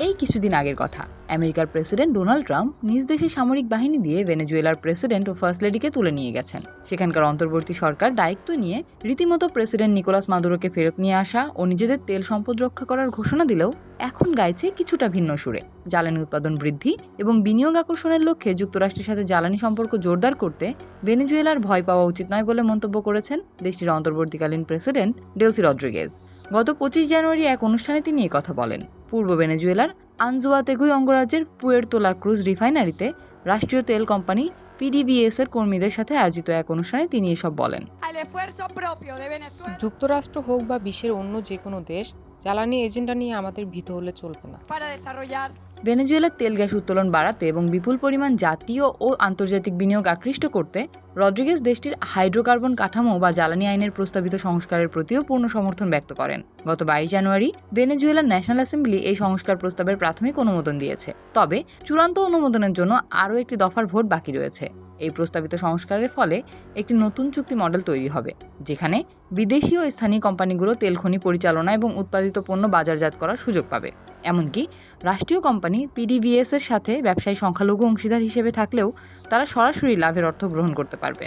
এই কিছুদিন আগের কথা। আমেরিকার প্রেসিডেন্ট ডোনাল্ড ট্রাম্প নিজ দেশে সামরিক বাহিনী দিয়ে ভেনেজুয়েলার প্রেসিডেন্ট ও ফার্স্ট লেডিকে তুলে নিয়ে গেছেন। সেখানকার অন্তর্বর্তী সরকার দায়িত্ব নিয়ে রীতিমতো প্রেসিডেন্ট নিকোলাস মাদুরোকে ফেরত নিয়ে আসা ও নিজেদের তেল সম্পদ রক্ষা করার ঘোষণা দিলেও এখন গাইছে কিছুটা ভিন্ন সুরে। জ্বালানি উৎপাদন বৃদ্ধি এবং বিনিয়োগ আকর্ষণের লক্ষ্যে যুক্তরাষ্ট্রের সাথে জ্বালানি সম্পর্ক জোরদার করতে ভেনেজুয়েলার ভয় পাওয়া উচিত নয় বলে মন্তব্য করেছেন দেশটির অন্তর্বর্তীকালীন প্রেসিডেন্ট ডেলসি রদ্রিগেজ গত পঁচিশ জানুয়ারি এক অনুষ্ঠানে তিনি কথা বলেন। পূর্ব ভেনেজুয়েলার আনজুয়াতেগুই অঙ্গরাজ্যের পুয়ের্তোলা ক্রুজ রিফাইনারিতে রাষ্ট্রীয় তেল কোম্পানি পিডিবিএস এর কর্মীদের সাথে আয়োজিত এক অনুষ্ঠানে তিনি এসব বলেন। যুক্তরাষ্ট্র হোক বা বিশ্বের অন্য যে কোনো দেশ জ্বালানি এজেন্ডা নিয়ে আমাদের ভীত হলে চলবে না। ভেনেজুয়েলার তেল গ্যাস উত্তোলন বাড়াতে এবং বিপুল পরিমাণ জাতীয় ও আন্তর্জাতিক বিনিয়োগ আকৃষ্ট করতে রদ্রিগেজ দেশটির হাইড্রোকার্বন কাঠামো বা জ্বালানি আইনের প্রস্তাবিত সংস্কারের প্রতিও পূর্ণ সমর্থন ব্যক্ত করেন। গত বাইশ জানুয়ারি ভেনেজুয়েলার ন্যাশনাল অ্যাসেম্বলি এই সংস্কার প্রস্তাবের প্রাথমিক অনুমোদন দিয়েছে। তবে চূড়ান্ত অনুমোদনের জন্য আরও একটি দফার ভোট বাকি রয়েছে। এই প্রস্তাবিত সংস্কারের ফলে একটি নতুন চুক্তি মডেল তৈরি হবে, যেখানে বিদেশি ও স্থানীয় কোম্পানিগুলো তেল খনি পরিচালনা এবং উৎপাদিত পণ্য বাজারজাত করার সুযোগ পাবে। এমনকি রাষ্ট্রীয় কোম্পানি পিডিভিএস এর সাথে ব্যবসায়ী সংখ্যালঘু অংশীদার হিসেবে থাকলেও তারা সরাসরি লাভের অর্থ গ্রহণ করতে পারবে।